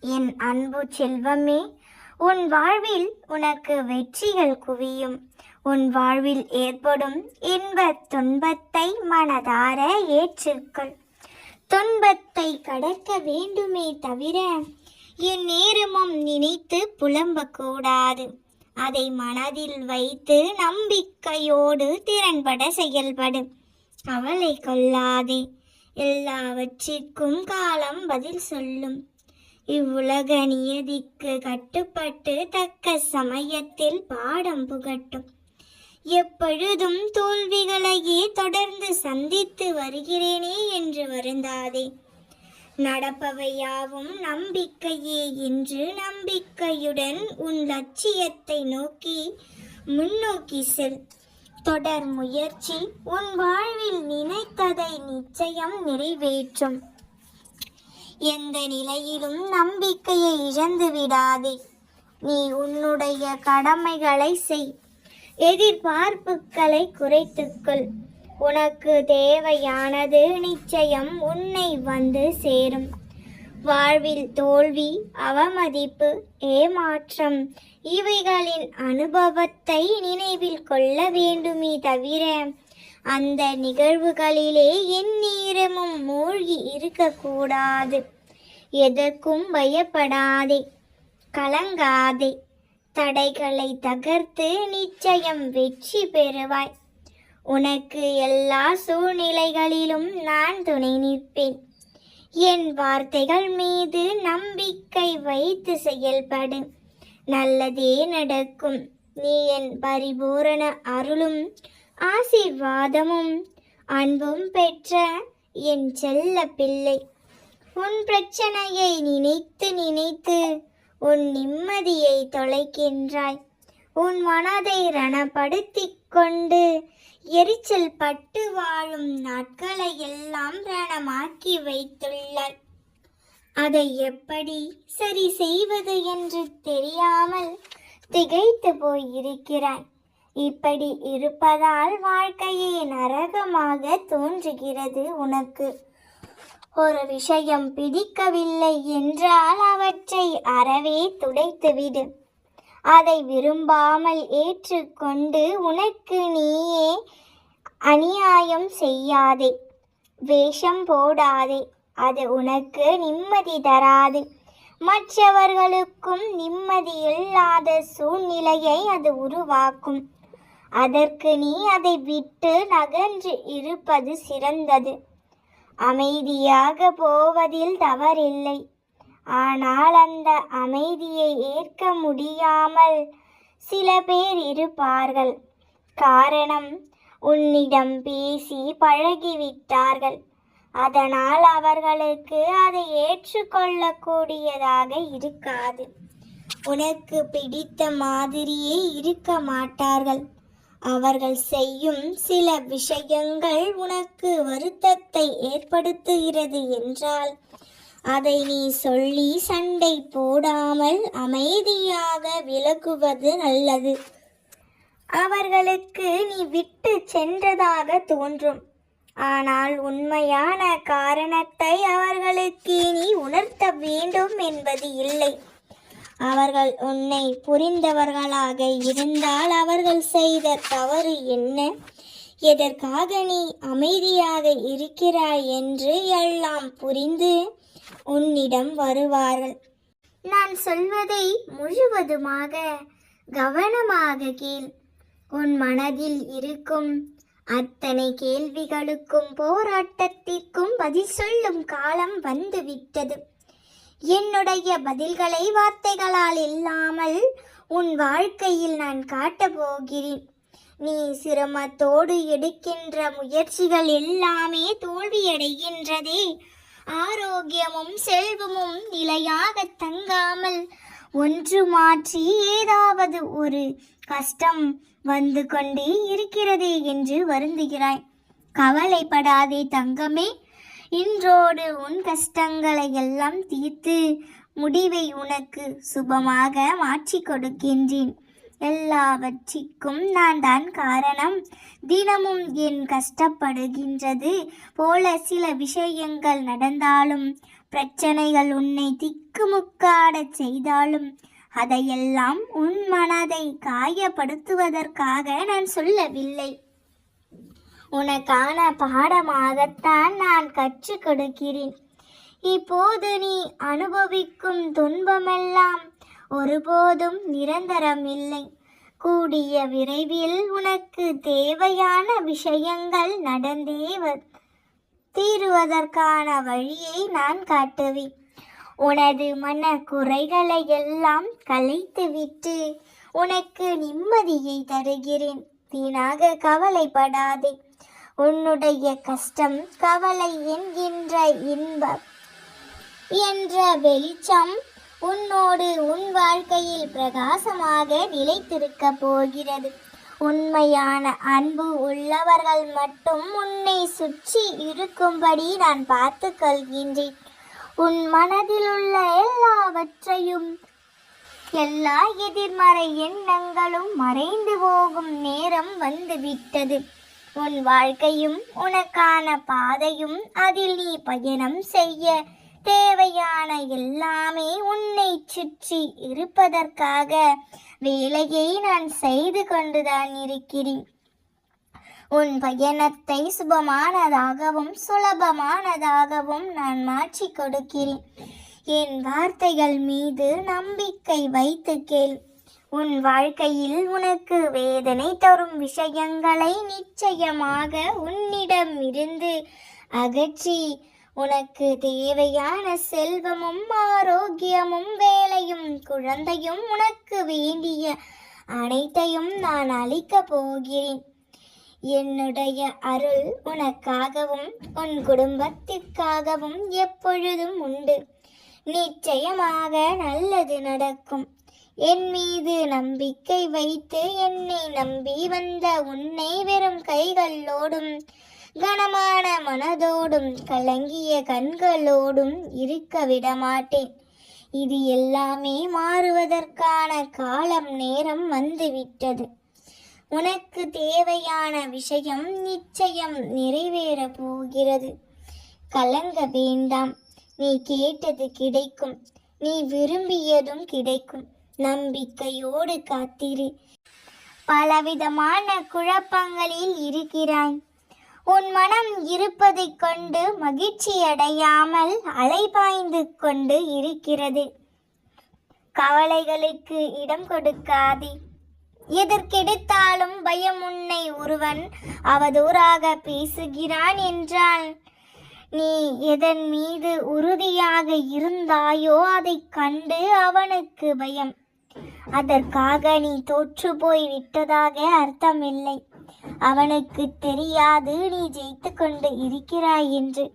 என் அன்பு செல்வமே உன் வாழ்வில் உனக்கு வெற்றிகள் குவியும். உன் வாழ்வில் ஏற்படும் இன்பத் துன்பத்தை மனதார ஏற்றுக்கொள். துன்பத்தை கடக்க வேண்டுமே தவிர என் நேரமும் நினைத்து புலம்பக்கூடாது. அதை மனதில் வைத்து நம்பிக்கையோடு திறன்பட செயல்படு. கவலை கொள்ளாதே. எல்லாவற்றிற்கும் காலம் பதில் சொல்லும். இவ்வுலக நியதிக்கு கட்டுப்பட்டு தக்க சமயத்தில் பாடம் புகட்டும். எப்பொழுதும் தோல்விகளையே தொடர்ந்து சந்தித்து வருகிறேனே என்று வருந்தாதே. நடப்பவையாவும் நம்பிக்கையே என்று நம்பிக்கையுடன் உன் லட்சியத்தை நோக்கி முன்னோக்கி செல். தொடர் முயற்சி உன் வாழ்வில் நினைத்ததை நிச்சயம் நிறைவேற்றும். எந்த நிலையிலும் நம்பிக்கையை இழந்து விடாதே. நீ உன்னுடைய கடமைகளை செய். எதிர்பார்ப்புகளை குறைத்துக்கொள் உனக்கு தேவையானது நிச்சயம் உன்னை வந்து சேரும். வாழ்வில் தோல்வி அவமதிப்பு ஏமாற்றம் இவைகளின் அனுபவத்தை நினைவில் கொள்ள வேண்டுமே தவிர அந்த நிகழ்வுகளிலே என் நேரமும் மூழ்கி இருக்கக்கூடாது. எதற்கும் பயப்படாதே. கலங்காதே. தடைகளை தகர்த்து நிச்சயம் வெற்றி பெறுவாய். உனக்கு எல்லா சூழ்நிலைகளிலும் நான் துணை நிற்பேன். என் வார்த்தைகள் மீது நம்பிக்கை வைத்து செயல்படு. நல்லதே நடக்கும். நீ என் பரிபூரண அருளும் ஆசீர்வாதமும் அன்பும் பெற்ற என் செல்ல பிள்ளை. உன் பிரச்சனையை நினைத்து நினைத்து உன் நிம்மதியை தொலைக்கின்றாய். உன் மனதை ரணப்படுத்தி கொண்டு எரிச்சல் பட்டு வாழும் நாட்களை எல்லாம் ரணமாக்கி வைத்துள்ளாய். அதை எப்படி சரி செய்வது என்று தெரியாமல் திகைத்து போயிருக்கிறாய். இப்படி இருப்பதால் வாழ்க்கையே நரகமாக தோன்றுகிறது உனக்கு. ஒரு விஷயம் பிடிக்கவில்லை என்றால் அவற்றை அறவே துடைத்துவிடு. அதை விரும்பாமல் ஏற்றுக்கொண்டு உனக்கு நீயே அநியாயம் செய்யாதே. வேஷம் போடாதே. அது உனக்கு நிம்மதி தராது. மற்றவர்களுக்கும் நிம்மதி இல்லாத சூழ்நிலையை அது உருவாக்கும். அதற்கு நீ அதை விட்டு நகன்று இருப்பது சிறந்தது. அமைதியாக போவதில் தவறில்லை. ஆனால் அந்த அமைதியை ஏற்க முடியாமல் சில பேர் இருப்பார்கள். காரணம் உன்னிடம் பேசி பழகிவிட்டார்கள். அதனால் அவர்களுக்கு அதை ஏற்றுக்கொள்ளக்கூடியதாக இருக்காது. உனக்கு பிடித்த மாதிரியே இருக்க மாட்டார்கள். அவர்கள் செய்யும் சில விஷயங்கள் உனக்கு வருத்தத்தை ஏற்படுத்துகிறது என்றால் அதை நீ சொல்லி சண்டை போடாமல் அமைதியாக விலகுவது நல்லது. அவர்களுக்கு நீ விட்டு சென்றதாக தோன்றும். ஆனால் உண்மையான காரணத்தை அவர்களுக்கு நீ உணர்த்த வேண்டும் என்பது இல்லை. அவர்கள் உன்னை புரிந்தவர்களாக இருந்தால் அவர்கள் செய்த தவறு என்ன? எதற்காக நீ அமைதியாக இருக்கிறாய் என்று எல்லாம் புரிந்து உன்னிடம் வருவார்கள். நான் சொல்வதை முழுவதுமாக கவனமாக கேள். உன் மனதில் இருக்கும் அத்தனை கேள்விகளுக்கும் போராட்டத்திற்கும் பதில் சொல்லும் காலம் வந்துவிட்டது. என்னுடைய பதில்களை வார்த்தைகளால் இல்லாமல் உன் வாழ்க்கையில் நான் காட்டப் போகிறேன். நீ சிரமத்தோடு எடுக்கின்ற முயற்சிகள் எல்லாமே தோல்வியடைகின்றதே. ஆரோக்கியமும் செல்வமும் நிலையாக தங்காமல் ஒன்று மாற்றி ஏதாவது ஒரு கஷ்டம் வந்து கொண்டே இருக்கிறதே என்று வருந்துகிறாய். கவலைப்படாதே தங்கமே. இன்றோடு உன் கஷ்டங்களை எல்லாம் தீர்த்து முடிவை உனக்கு சுபமாக மாற்றி கொடுக்கின்றேன். எல்லாவற்றிற்கும் நான் தான் காரணம். தினமும் என் கஷ்டப்படுகின்றது? போல சில விஷயங்கள் நடந்தாலும் பிரச்சனைகள் உன்னை திக்குமுக்காடச் செய்தாலும் அதையெல்லாம் உன் மனதை காயப்படுத்துவதற்காக நான் சொல்லவில்லை. உனக்கான பாடமாகத்தான் நான் கற்றுக் கொடுக்கிறேன். இப்போது நீ அனுபவிக்கும் துன்பமெல்லாம் ஒருபோதும் நிரந்தரம் இல்லை கூடிய விரைவில் உனக்கு தேவையான விஷயங்கள் நடந்தே தீருவதற்கான வழியை நான் காட்டுவேன். உனது மன குறைகளை எல்லாம் கலைத்துவிட்டு உனக்கு நிம்மதியை தருகிறேன். வீணாக கவலைப்படாதே. உன்னுடைய கஷ்டம் கவலை என்கின்ற இன்பம் என்ற வெளிச்சம் உன்னோடு உன் வாழ்க்கையில் பிரகாசமாக நிலைத்திருக்க போகிறது. உண்மையான அன்பு உள்ளவர்கள் மட்டும் உன்னை சுற்றி இருக்கும்படி நான் பார்த்து கொள்கின்றேன். உன் மனதில் உள்ள எல்லாவற்றையும் எல்லா எதிர்மறை எண்ணங்களும் மறைந்து போகும் நேரம் வந்துவிட்டது. உன் வாழ்க்கையும் உனக்கான பாதையும் அதில் நீ பயணம் செய்ய. தேவையான எல்லாமே உன்னை சுற்றி இருப்பதற்காக வேலையை நான் செய்து கொண்டுதான் இருக்கிறேன். உன் பயணத்தை சுபமானதாகவும் சுலபமானதாகவும் நான் மாற்றிக் கொடுக்கிறேன். என் வார்த்தைகள் மீது நம்பிக்கை வைத்து கேள். உன் வாழ்க்கையில் உனக்கு வேதனை தரும் விஷயங்களை நிச்சயமாக உன்னிடம் இருந்து அகற்றி உனக்கு தேவையான செல்வமும் ஆரோக்கியமும் வேலையும் குழந்தையும் உனக்கு வேண்டிய அனைத்தையும் நான் அளிக்கப் போகிறேன். என்னுடைய அருள் உனக்காகவும் உன் குடும்பத்திற்காகவும் எப்பொழுதும் உண்டு. நிச்சயமாக நல்லது நடக்கும். என் மீது நம்பிக்கை வைத்து என்னை நம்பி வந்த உன்னை வெறும் கைகளோடும் கனமான மனதோடும் கலங்கிய கண்களோடும் இருக்க விடமாட்டேன். இது எல்லாமே மாறுவதற்கான காலம் நேரம் வந்துவிட்டது. உனக்கு தேவையான விஷயம் நிச்சயம் நிறைவேற போகிறது. கலங்க வேண்டாம். நீ கேட்டது கிடைக்கும். நீ விரும்பியதும் கிடைக்கும். நம்பிக்கையோடு காத்திரு. பலவிதமான குழப்பங்களில் இருக்கிறாய். உன் மனம் இருப்பதைக் கொண்டு மகிழ்ச்சியடையாமல் அலைபாய்ந்து கொண்டு இருக்கிறது. கவலைகளுக்கு இடம் கொடுக்காதே. எதற்கெடுத்தாலும் பயம் உன்னை ஒருவன் அவதூறாக பேசுகிறான் என்றால் நீ எதன் மீது உறுதியாக இருந்தாயோ அதைக் கண்டு அவனுக்கு பயம். அதற்காக நீ தோற்று போய் விட்டதாக அர்த்தமில்லை. அவனுக்கு தெரியாது நீ ஜெயித்து கொண்டு இருக்கிறாய் என்று.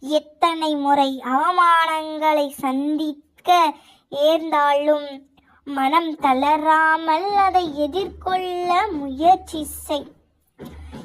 எத்தனை முறை அவமானங்களை சந்திக்க ஏர்ந்தாலும் மனம் தளராமல் அதை எதிர்கொள்ள முயற்சி செய்.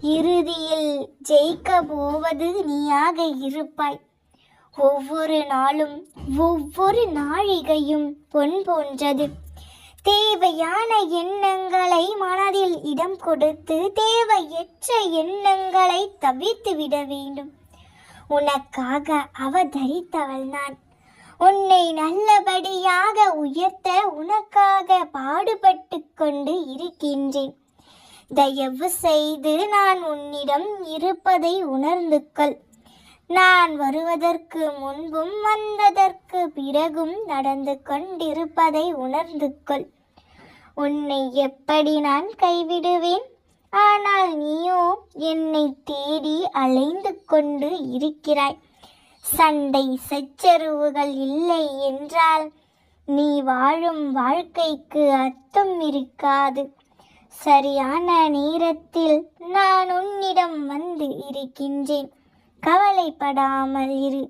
இறுதியில் ஜெயிக்க போவது நீயாக இருப்பாய். ஒவ்வொரு நாளும் ஒவ்வொரு நாழிகையும் பொன் போன்றது. தேவையான எண்ணங்களை மனதில் இடம் கொடுத்து தேவையற்ற எண்ணங்களை தவிர்த்து விட வேண்டும். உனக்காக அவதரித்தவள் நான். உன்னை நல்லபடியாக உயர்த்த உனக்காக பாடுபட்டு கொண்டு இருக்கின்றேன். தயவு செய்து நான் உன்னிடம் இருப்பதை உணர்ந்து கொள். நான் வருவதற்கு முன்பும் வந்ததற்கு பிறகும் நடந்து கொண்டிருப்பதை உணர்ந்து கொள். உன்னை எப்படி நான் கைவிடுவேன்? ஆனால் நீயோ என்னை தேடி அலைந்து கொண்டு இருக்கிறாய். சண்டை சச்சரவுகள் இல்லை என்றால் நீ வாழும் வாழ்க்கைக்கு அர்த்தம் இருக்காது. சரியான நேரத்தில் நான் உன்னிடம் வந்து இருக்கின்றேன். கவலைப்படாமல் இரு.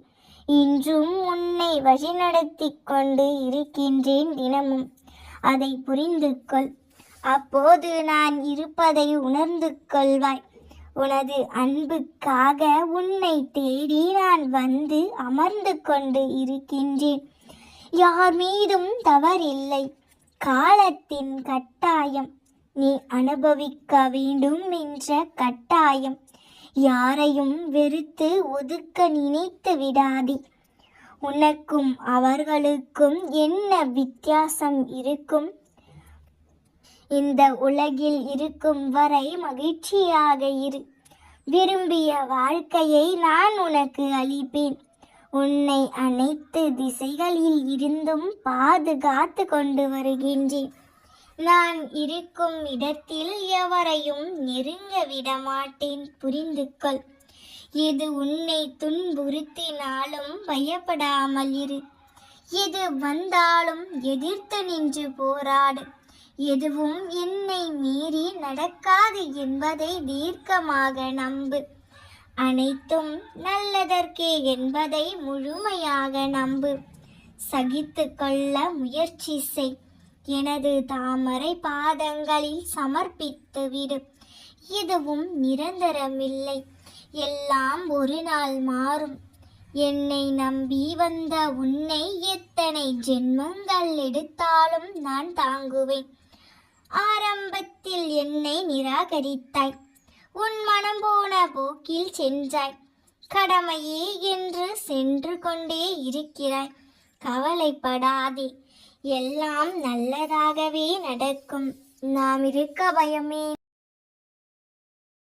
இன்றும் உன்னை வழிநடத்தி கொண்டு இருக்கின்றேன் தினமும். அதை புரிந்து கொள். அப்போது நான் இருப்பதை உணர்ந்து கொள்வாய். உனது அன்புக்காக உன்னை தேடி நான் வந்து அமர்ந்து கொண்டு இருக்கின்றேன். யார் மீதும் தவறில்லை. காலத்தின் கட்டாயம். நீ அனுபவிக்க வேண்டும் என்ற கட்டாயம். யாரையும் வெறுத்து ஒதுக்க நினைத்து விடாதே. உனக்கும் அவர்களுக்கும் என்ன வித்தியாசம் இருக்கும்? இந்த உலகில் இருக்கும் வரை மகிழ்ச்சியாக இரு. விரும்பிய வாழ்க்கையை நான் உனக்கு அளிப்பேன். உன்னை அனைத்து திசைகளில் இருந்தும் பாதுகாத்து கொண்டு வருகின்றேன். நான் இருக்கும் இடத்தில் எவரையும் நெருங்க விட மாட்டேன். புரிந்து கொள் எது உன்னை துன்புறுத்தினாலும் பயப்படாமல் இரு. எது வந்தாலும் எதிர்த்து நின்று போராடு. எதுவும் என்னை மீறி நடக்காது என்பதை தீர்க்கமாக நம்பு. அனைத்தும் நல்லதற்கே என்பதை முழுமையாக நம்பு. சகித்து கொள்ள முயற்சி செய். எனது தாமரை பாதங்களில் சமர்ப்பித்து விடு. எதுவும் நிரந்தரமில்லை. எல்லாம் ஒரு நாள் மாறும். என்னை நம்பி வந்த உன்னை எத்தனை ஜென்மங்கள் எடுத்தாலும் நான் தாங்குவேன். ஆரம்பத்தில் என்னை நிராகரித்தாய். உன் மனம் போன போக்கில் சென்றாய். கடமையே என்று சென்று கொண்டே இருக்கிறாய். கவலைப்படாதே. எல்லாம் நல்லதாகவே நடக்கும். நாம் இருக்க பயமே